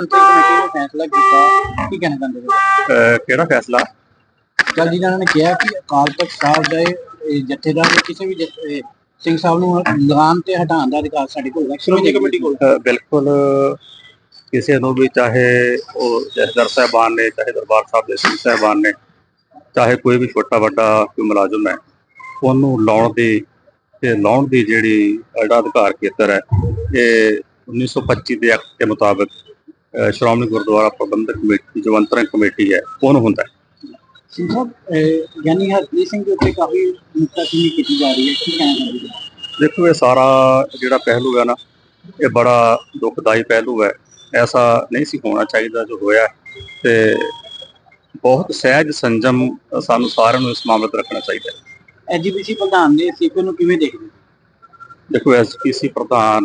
Committee ਨੇ ਫੈਸਲਾ ਕੀਤਾ? ਕੀ ਕਹਿਣਾ ਚਾਹੁੰਦੇ ਹੋ? ਅਹ ਕਿਹੜਾ ਫੈਸਲਾ? ਕੱਲ ਜੀ ਇਹਨਾਂ ਨੇ ਕਿਹਾ ਕਿ ਅਕਾਲ ਤਖਤ ਸਾਹਿਬ ਦੇ ਇਹ ਜਥੇਦਾਰ ਜਾਂ ਕਿਸੇ ਵੀ ਜਥ- ਇਹ ਸਿੰਘ ਸਾਹਿਬ ਨੂੰ ਲਗਾਨ ਤੇ ਹਟਾਉਣ ਦਾ ਅਧਿਕਾਰ ਸਾਡੇ ਕੋਲ ਹੈ। ਸ਼੍ਰੋਮਣੀ ਕਮੇਟੀ ਕੋਲ? ਅਹ ਬਿਲਕੁਲ ਕਿਸੇ ਨੂੰ ਵੀ ਚਾਹੇ ਉਹ ਜਥੇਦਾਰ ਸਾਹਿਬਾਨ ਨੇ ਚਾਹੇ ਦਰਬਾਰ ਸਾਹਿਬ ਦੇ ਸਿੰਘ ਸਾਹਿਬਾਨ ਨੇ ਚਾਹੇ ਕੋਈ ਵੀ ਛੋਟਾ ਵੱਡਾ ਕੋਈ ਮੁਲਾਜ਼ਮ ਹੈ ਉਹਨੂੰ ਲਾਉਣ ਦੀ ਤੇ ਲਾਉਣ ਦੀ ਜਿਹੜੀ ਜਿਹੜਾ ਅਧਿਕਾਰ ਖੇਤਰ ਹੈ ਇਹ 1925 ਦੇ ਐਕਟ ਦੇ ਮੁਤਾਬਕ ਸ਼੍ਰੋਮਣੀ ਗੁਰਦੁਆਰਾ ਪ੍ਰਬੰਧਕ ਕਮੇਟੀ ਜੋ ਅੰਤਰਿਮ ਕਮੇਟੀ ਹੈ ਉਹਨੂੰ ਹੁੰਦਾ ਸਿੰਘ ਸਾਹਿਬ ਇਹ ਗਿਆਨੀ ਹਰਪ੍ਰੀਤ ਸਿੰਘ ਦੇ ਉੱਤੇ ਕਾਫੀ ਨੁਕਤਾਚੀਨੀ ਕੀਤੀ ਜਾ ਰਹੀ ਹੈ ਕੀ ਕਹਿਣਾ ਚਾਹੁੰਦੇ ਹੋ ਦੇਖੋ ਇਹ ਸਾਰਾ ਜਿਹੜਾ ਪਹਿਲੂ ਹੈ ਨਾ ਇਹ ਬੜਾ ਦੁਖਦਾਈ ਪਹਿਲੂ ਹੈ। ਐਸਾ ਨਹੀਂ ਸੀ ਹੋਣਾ ਚਾਹੀਦਾ ਜੋ ਹੋਇਆ ਤੇ ਬਹੁਤ ਸਹਿਜ ਸੰਜਮ ਸਾਨੂੰ ਸਾਰਿਆਂ ਨੂੰ ਇਸ ਮਾਮਲੇ ਤੇ ਰੱਖਣਾ ਚਾਹੀਦਾ ਹੈ। ਐਜੀਪੀਸੀ ਪ੍ਰਧਾਨ ਨੇ ਸੀਪੀ ਨੂੰ ਕਿਵੇਂ ਦੇਖਦੇ? ਦੇਖੋ ਐਸਪੀਸੀ ਪ੍ਰਧਾਨ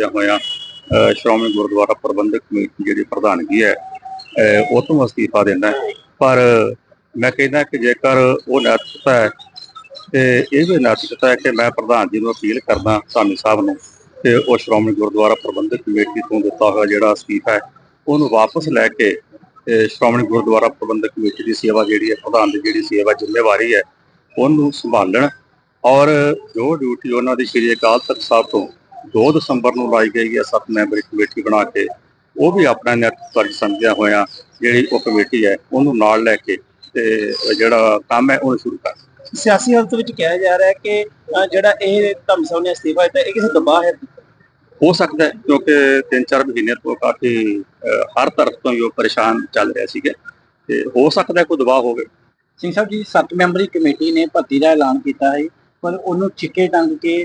ਕਬੂਲਦਿਆਂ ਹੋਇਆਂ ਸ਼੍ਰੋਮਣੀ ਗੁਰਦੁਆਰਾ ਪ੍ਰਬੰਧਕ ਕਮੇਟੀ ਜਿਹੜੀ ਪ੍ਰਧਾਨਗੀ ਹੈ ਉਹ ਤੋਂ ਅਸਤੀਫਾ ਦੇਣਾ ਪਰ ਮੈਂ ਕਹਿੰਦਾ ਕਿ ਜੇਕਰ ਉਹ ਨੈਤਿਕਤਾ ਹੈ, ਤੇ ਇਹ ਵੀ ਨੈਤਿਕਤਾ ਹੈ ਕਿ ਮੈਂ ਪ੍ਰਧਾਨ ਜੀ ਨੂੰ ਅਪੀਲ ਕਰਦਾ ਧਾਮੀ ਸਾਹਿਬ ਨੂੰ ਕਿ ਉਹ ਸ਼੍ਰੋਮਣੀ ਗੁਰਦੁਆਰਾ ਪ੍ਰਬੰਧਕ ਕਮੇਟੀ ਤੋਂ ਦਿੱਤਾ ਹੋਇਆ ਜਿਹੜਾ ਅਸਤੀਫਾ ਹੈ, ਉਹਨੂੰ ਵਾਪਸ ਲੈ ਕੇ ਸ਼੍ਰੋਮਣੀ ਗੁਰਦੁਆਰਾ ਪ੍ਰਬੰਧਕ ਕਮੇਟੀ ਦੀ ਸੇਵਾ ਜਿਹੜੀ ਹੈ, ਪ੍ਰਧਾਨ ਦੀ ਜਿਹੜੀ ਸੇਵਾ ਜ਼ਿੰਮੇਵਾਰੀ ਹੈ, ਉਹਨੂੰ ਸੰਭਾਲਣ ਔਰ ਜੋ ਡਿਊਟੀ ਉਹਨਾਂ ਦੀ ਸ਼੍ਰੀ ਅਕਾਲ ਤਖਤ ਸਾਹਿਬ ਤੋਂ 2 ਦਸੰਬਰ ਨੂੰ ਲਾਈ ਗਈ ਹੈ ਸੱਤ ਮੈਂਬਰੀ ਕਮੇਟੀ ਬਣਾ ਕੇ। ਉਹ ਵੀ ਆਪਣਾ ਨੈਤਿਕ ਫਰਜ਼ ਸਮਝਿਆ ਹੋਇਆ ਜਿਹੜੀ ਉਹ ਕਮੇਟੀ ਹੈ ਉਹਨੂੰ ਨਾਲ ਲੈ ਕੇ ਤੇ ਜਿਹੜਾ ਕੰਮ ਹੈ ਉਹ ਸ਼ੁਰੂ ਕਰ ਸਿਆਸੀ ਹਾਲਤ ਵਿੱਚ ਕਿਹਾ ਜਾ ਰਿਹਾ ਹੈ ਕਿ ਜਿਹੜਾ ਇਹ ਧਰਮ ਸਾਹਿਬ ਨੇ ਅਸਤੀਫਾ ਦਿੱਤਾ ਇਹ ਕਿਸੇ ਦਬਾਅ ਹੈ? ਹੋ ਸਕਦਾ ਹੈ ਕਿਉਂਕਿ 3-4 ਮਹੀਨੇ ਤੋਂ ਕਾਫੀ ਹਰ ਤਰਫ ਤੋਂ ਹੀ ਉਹ ਪਰੇਸ਼ਾਨ ਚੱਲ ਰਿਹਾ ਸੀਗਾ। ਤੇ ਹੋ ਸਕਦਾ ਕੋਈ ਦਬਾਅ ਹੋਵੇ। ਸਿੰਘ ਸਾਹਿਬ ਜੀ ਸੱਤ ਮੈਂਬਰੀ ਕਮੇਟੀ ਨੇ ਭਰਤੀ ਦਾ ਐਲਾਨ ਕੀਤਾ ਹੈ ਪਰ ਉਹਨੂੰ ਛਿੱਕੇ ਟੰਗ ਕੇ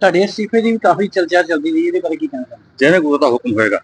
ਤੁਹਾਡੇ ਅਸਤੀਫੇ ਦੀ ਵੀ ਕਾਫੀ ਚਰਚਾ ਚੱਲਦੀ ਰਹੀ, ਇਹਦੇ ਬਾਰੇ ਕੀ ਕਹਿਣਾ ਚਾਹੁੰਦੇ ਜਿਵੇਂ ਗੁਰੂ ਦਾ ਹੁਕਮ ਹੋਏਗਾ।